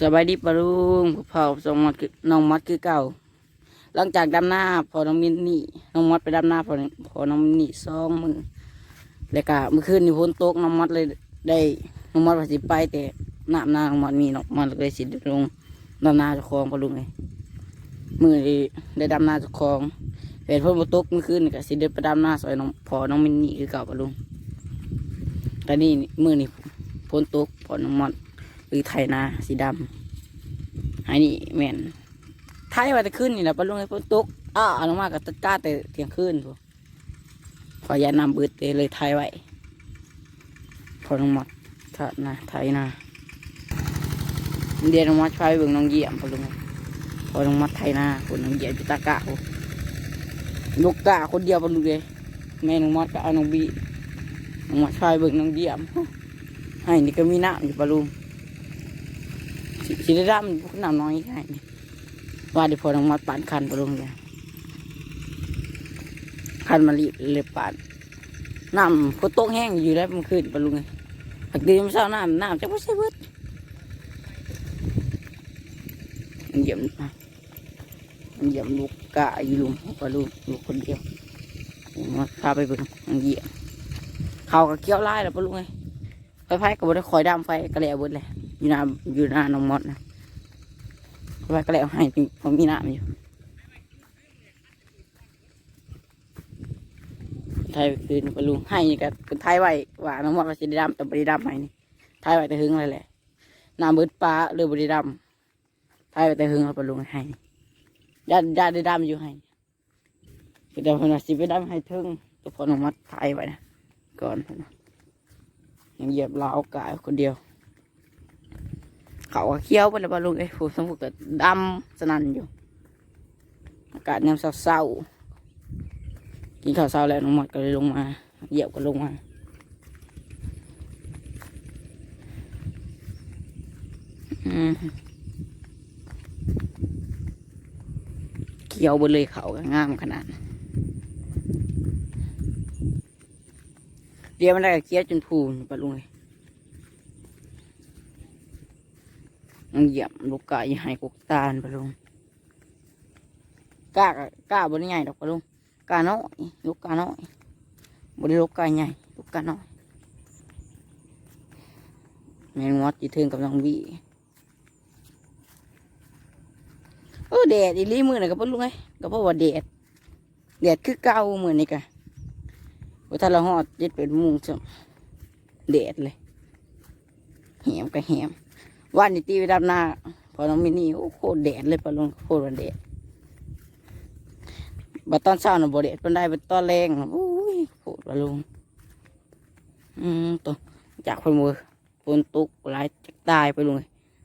สบายดีปะลุงพอส่งมาน้องมัดคือเก่า หลังจากดำหน้าพอน้องมินนี่น้องมัดไปดำหน้าพอพอน้องมินนี่สองมือแล้วก็เมื่อคืนนี่ฝนตกน้องมัดเลยได้น้องมัดว่าสิไปแต่หน้ำหน้าน้องมัดมีน้องมัดเลยสิลงดำหน้าจ้าของปะลุงเลยมือได้ดำหน้าจ้าของเป็นฝนบ่ตกเมื่อคืนก็สิเดินไปดำหน้าซอยน้องพอน้องมินนี่คือเก่าปะลุงแต่นี่มือนี่ฝนตกพอน้องมัด หรือไทยนาสีดำไอ้นี่แม่นไทยว่าจะขึ้นนี่แหละปลาลุงไอ้ฝนตกอ้าเอาลงมากับตะก้าแต่เที่ยงคืนพวกขอยานำบิดเลยเลยไทยไว้ พอลงหมดถ้านะไทยนาเดียนลงมาช่วยเบิ่งน้องเยี่ยมปลาลุงพอลงมาไทยนาคนน้องเยี่ยมจุตากะพวกลูกกะคนเดียวปลาลุงเลยแม่น้องมอดก็เอาน้องบีน้องมาช่วยเบิ่งน้องเยี่ยมให้นี่ก็มีน้ำอยู่ปลาลุง สิสิได้ร่ำพวกน้ำน้อยใช่นี่ว่าดีพอน้องมัดปานคันไปลงเลยคันมาลีเลยปานน้ำก็โต๊ะแห้งอยู่แล้วมันขึ้นไปลุงเลยหักดีมันเศร้าน้ำน้ำจะไม่ใช่เบิดมันเยียบมันเยียบลูกกะอยู่ลุงไปลุงลูกคนเดียวมาพาไปเบิ่งมันเยียบเขาก็เกี้ยวไล่แล้วไปลุงเลยไฟไฟก็บ่ได้คอยดำไฟก็แล้วเบิดเลย อยู่หน้าอยู่หน้าน้องมดนะเพราะว่าก็แล้วให้ผมมีน้ำอยู่ไทยคืนไปลุงให้กับไทยไว้ว่าน้องมดว่าจะได้ดำแต่บริดำให้นี่ไทยไว้แต่หึงเลยแหละน้ำบดปลาหรือบริดำไทยไว้แต่หึงเอาไปลุงให้ญาติญาติได้ดำอยู่ให้คือเดี๋ยวพนาสิไปดำให้ถึงตัวพอน้องมดไทยไว้นะก่อนนะยังเหยียบลากายคนเดียว เขาเคี้ยวไปแล้วบาลุงเอ้ยผู้สมบูรณ์ก็ดำสนั่นอยู่ อากาศยามเศร้าๆกินข้าวเช้าแล้วน้องหมดก็เลยลงมาเหยียบก็ลงมาเคี้ยวไปเลยเขาก็งามขนาดเดี๋ยวมันได้เคี้ยวจนพูนปะลุงเลย ยังเหยียบลูกกาอย่าให้กุกตาลปะลุงกล้ากะกล้าบนใหญ่ดอกปะลุงกาน้อยลูกกาน้อยบนลูกกาใหญ่ลูกกาน้อยแมงมอดจีถึงกับน้องบีเออแดดอีหลีมือน่ะกับปะลุงไงก็เพราะว่าแดดแดดคือเก่ามือนี่กะว่าถ้าเราหอดเจ็ดเป็นมุงจะแดดเลยแหมก็แหม วันนี้ตีไปดำนาพอน้องมินี่โอ้โคตรแดดเลยปะลุงโคตรวันแดดบัดตอนเช้าน่ะบ่แดดเป็นได้บัดตอนแรงน่ะโอ้ยโคตรปะลุงอืมตัวจากคนมือฝนตกหลายจักตายไปลุง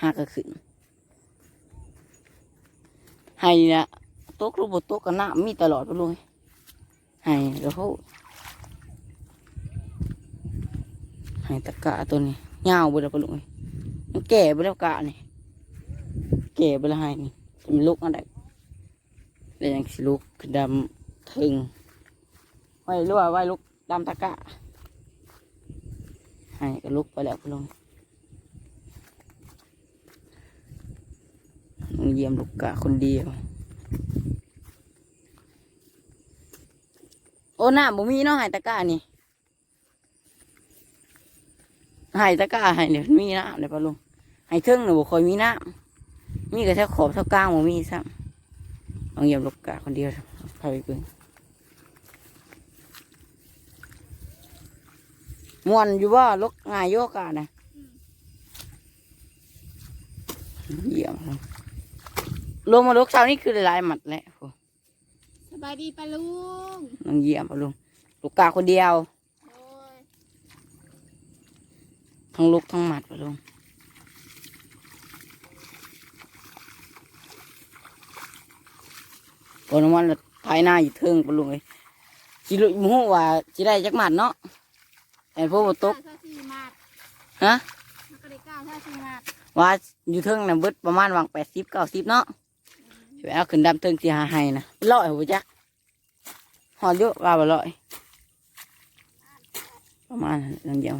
ห้าก็ขึ้นให้นะตกรูปบ่ตกกันน้ำมีตลอดไปลุงให้แล้วเขาให้ตะกร้าตัวนี้ยาวไปแล้วปลุง มันแก่ไปแล้วกะนี่แก่ไปแล้วให้นี่จะมันลุกอะไรแล้วยังสิลุกดำถึงไว้รู้ว่าไว้ลุกดำตะกะให้ก็ลุกไปแล้วพะลงลงเยี่ยมลูกกะคนเดียว โอ้หน้าบ่มีเนาะให้ตะกะนี่ ให้ตะกะให้เดี๋ยวมีน้ำเดี๋ยวพะลงให้เทิงหนูบ่ค่อยมีน้ำมีก็แค่ขอบเท่ากลางบ่มีซ้ำลองเหยียบลูกกะคนเดียวพาไปเบิ่งม่วนอยู่ว่าลูกง่ายโยกะนะเหยียบลงมาลูกเช้านี่คือหลายๆหมัดแหละโหสบายดีปะลุงลองเหยียบเอาลุงลูกกะคนเดียว โอ้ย ทั้งลูกทั้งหมัดไปลุงโอ้น้ำมันภายหน้าอยู่เทิงไปลุงเลยสิลุยมูว่าสิได้จักหมัดเนาะแต่พวกบ่ตกถ้าสี่มาดฮะมันก็ได้เก้าถ้าสี่มาดว่าอยู่เทิงน่ะเบิดประมาณวางแปดสิบเก้าสิบเนาะไปเอาขึ้นดำเทิงสิหาให้นะร้อยหัวจักหอดเยอะว่าบ่ร้อยประมาณนั้นเดียว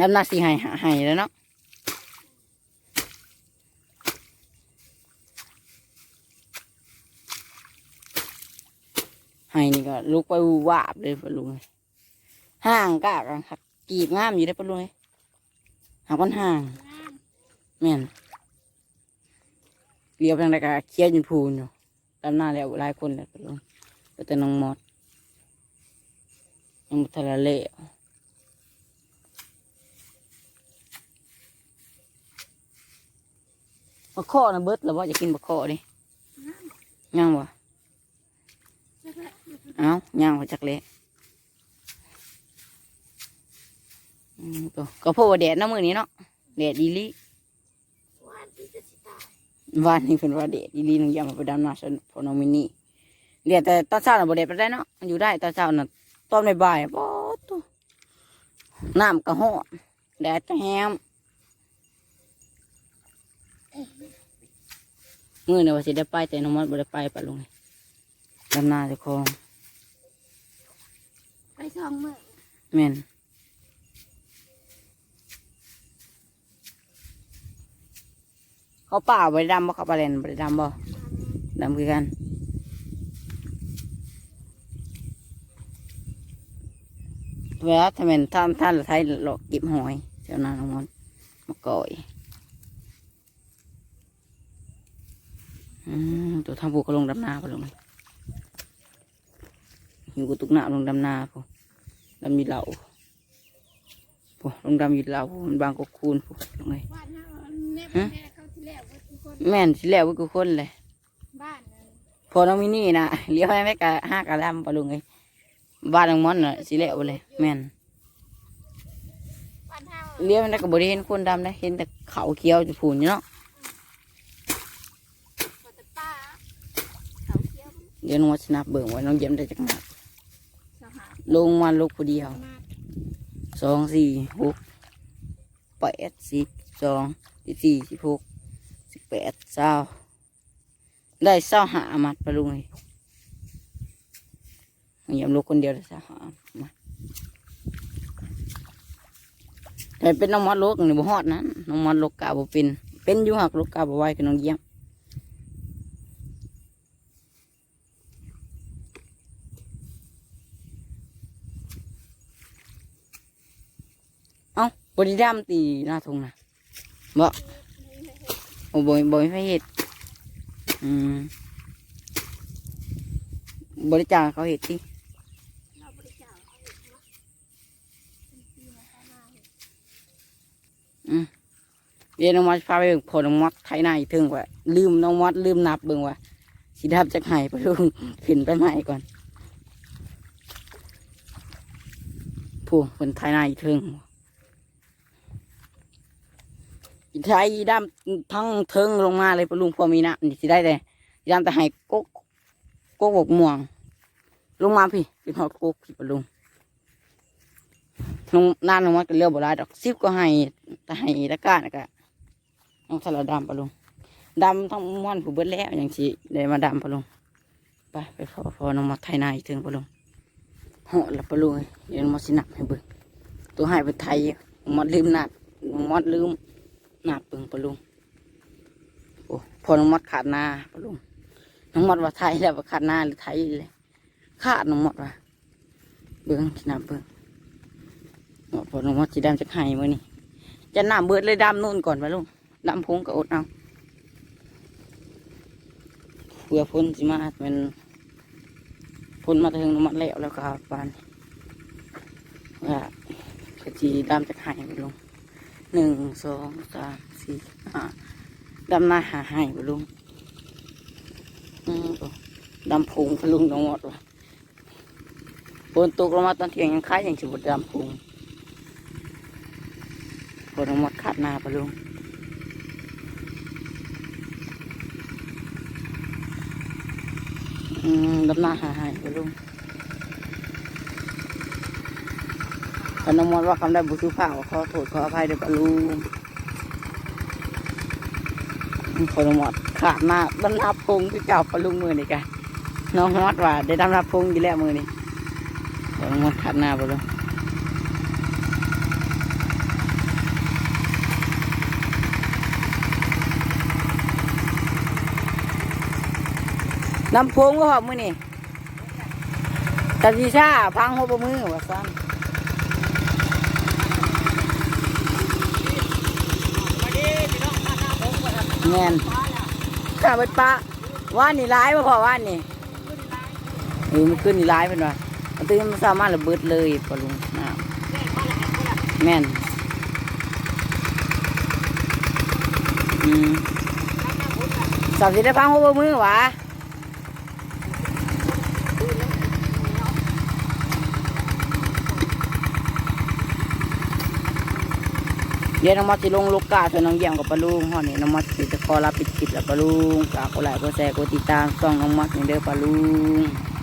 น้ำหน้าสีหายหายแล้วเนาะหายนี่ก็ลุกไปวาบเลยปลุงห่างกะกันครับกีบงามอยู่ได้ปลุงหางก้นห่างแม่นเรียบทางใดก็เคี้ยวจนพูนอยู่ตาหน้าแล้วหลายคนเลยปลุงแต่น้องมอดยังมุทะเล บะข้อนะเบิดแล้วว่าจะกินบะข้อดิย่างวะเอาย่างมาจากเละอืมตัวก็เพราะว่าแดดเน้ำมือนี้เนาะแดดดีลีวันที่จะสิตายวานนี้เป็นว่าแดดดีลีน้องยามมาไปดำนาชนพอน้องมินี่แดดแต่ตอนเช้าน่ะบ่แดดไปได้เนาะมันอยู่ได้ตอนเช้าน่ะตอนบ่ายๆปอดตัวน้ำก็ฮ้อนแดดก็แฮม มือเนี่ยว่าสิได้ไปแต่น้องมอดบ่ได้ไปปะลุงดำนาเจะคองไปสองมือแม่นเขาเปล่าบริดำบ่เขาปลาเล่นบริดำบ่ดำคือกันเวลาทำเป็นท่านท่านละไทยหลอกกิบหอยเจ้านาน้องมันมาก่อยอืม ตัวทำผูกก็ลงดำนาไปลงหิวกูตุกหน้าลงดำนาพอดำมีเหล่าปุ๊ลงดำมีเหล่ามันบางก็คูณปุ๊ลงไงบ้านเฮาแน่แน่เขาที่แล้วว่าทุกคนแม่นสิแล้ววิกูคนเลยบ้านนั้นพอน้องมินี่นะเลี้ยวให้แม่กะห้ากะลำปะลุงไงบ้านน้องมอนน่ะสิแล้วเลยแม่นบ้านเฮาเลี้ยวนั่นก็บ่ได้เห็นคนดำนะเห็นแต่เขาเขียวจะผูนอยู่เนาะ ก็แต่ป้าเขาเคี้ยว เดี๋ยวน้องวัชนับเบิ่งไว้น้องเยี่ยมได้จักหนักสหาลงมาลูกผู้เดียวมาสองสี่หกแปดสิบสองสิบสี่สิบหกสิบแปดเศร้าได้เศร้าหามัดปะลุงไงยำลูกคนเดียวได้เศร้าหามัดแต่เป็นน้องมัดลูกนี่บ่ฮอดนั้นน้องมัดลูกกาบ่เป็นเป็นอยู่หักลูกกาบ่ไหวกับน้องเยี่ยม บริดามตีหน้าทงนะบ่โอ้บ่ยบ่ยไฟเห็ดอืมบริจาคเขาเห็ดที่เดี๋ยวน้องมัดพาไปเบิ่งพอน้องมัดไทยนาอีกถึงว่าลืมน้องมัดลืมนับเบิ่งว่าสิดับจากไห้ไปลุงขึ้นไปใหม่ก่อนผู้คนไทยนาอีกถึง อีไทยดำทั้งเทิงลงมาเลยปะลุงพอมีน้ำนี่สิได้แต่ยามแต่ไห้กกกกบกม่วง ลงมาพี่เป็นหอดกกพี่ปะลุงลงนานลงมาก็เรียวบ่ได้ดอกซิบก็ให้แต่ให้ตะกร้านะกะน้องสลัดดำปะลุงดำทั้งม้วนผู้เบิดแล้วอย่างสิได้มาดำปะลุงไปไปพอพอน้องมาไทยนาอีกถึงปะลุงเหาะแล้วปะลุงเอ้ยเดี๋ยวน้องมาสินับให้เบิ่งตัวให้ไปไทยมอดลืมนับน้องมอดลืม นับเบิ่งปะลุงโอ้พอน้องมดขาดหน้าปะลุงน้องมดว่าไทยแล้วว่าขาดหน้าหรือไทยเลยขาดน้องมดว่าเบิ่งสินับเบิ่งพอน้องมดสีดำจะไห้มือนี่จะหน้ำเบิดเลยดำนู่นก่อนไปลุงดำพงก็อดเอาเพื่อพ้นสิมาเป็นพ้นมาถึงน้ำมันแล้วแล้วก็ปานว่าจีดำจะไห้ไปลุง หนึ่งสองสามสี่ห้าดำหน้าหาไห้ไปลุงดำพงไปลุงน้องมดวะฝนตกลงมาตอนเที่ยงยังคล้ายยังสิบดดำพุงผลหมดขาดหน้าปลุงดำหน้าหาหายไปลุง พนมอดว่าคำได้บุสุภาพขอโทษขออภัยเด้อปะลุงผลหมดขาดหน้าดำหน้าพงที่เก่าปะลุงมือนี่กันน้องมดว่าได้ดำหน้าพงอยู่แล้วมือนี่ผลหมอดขาดหน้าปะลุงน้ำพงก็หอมมือนี่สันวิชาพังหัวปมือว่าสั้น มาดิพี่น้องมาหน้า ผมก่อนนะแม่นมาแล้วข้าเบิดปะว่านนี่ร้ายบ่พอว่านนี่เออมันขึ้นนี่ร้ายเป็นว่ามันตื่นมันสามารถระเบิดเลยปะลุงน้แม่มาแล้วมาแล้วำแม่นอืมข้างหน้าผมน่ะสาวสิได้พังหัวมือวะ เดี๋ยวน้องมอสสิลงลูกกาส่วนน้องเยี่ยมกับปลาลุงห่อนี่น้องมอสสิจะขอรับปิดคลิปแล้วปลาลุงฝากกดไลค์กดแชร์กดติดตามส่องน้องมอสนี่เด้อปลาลุง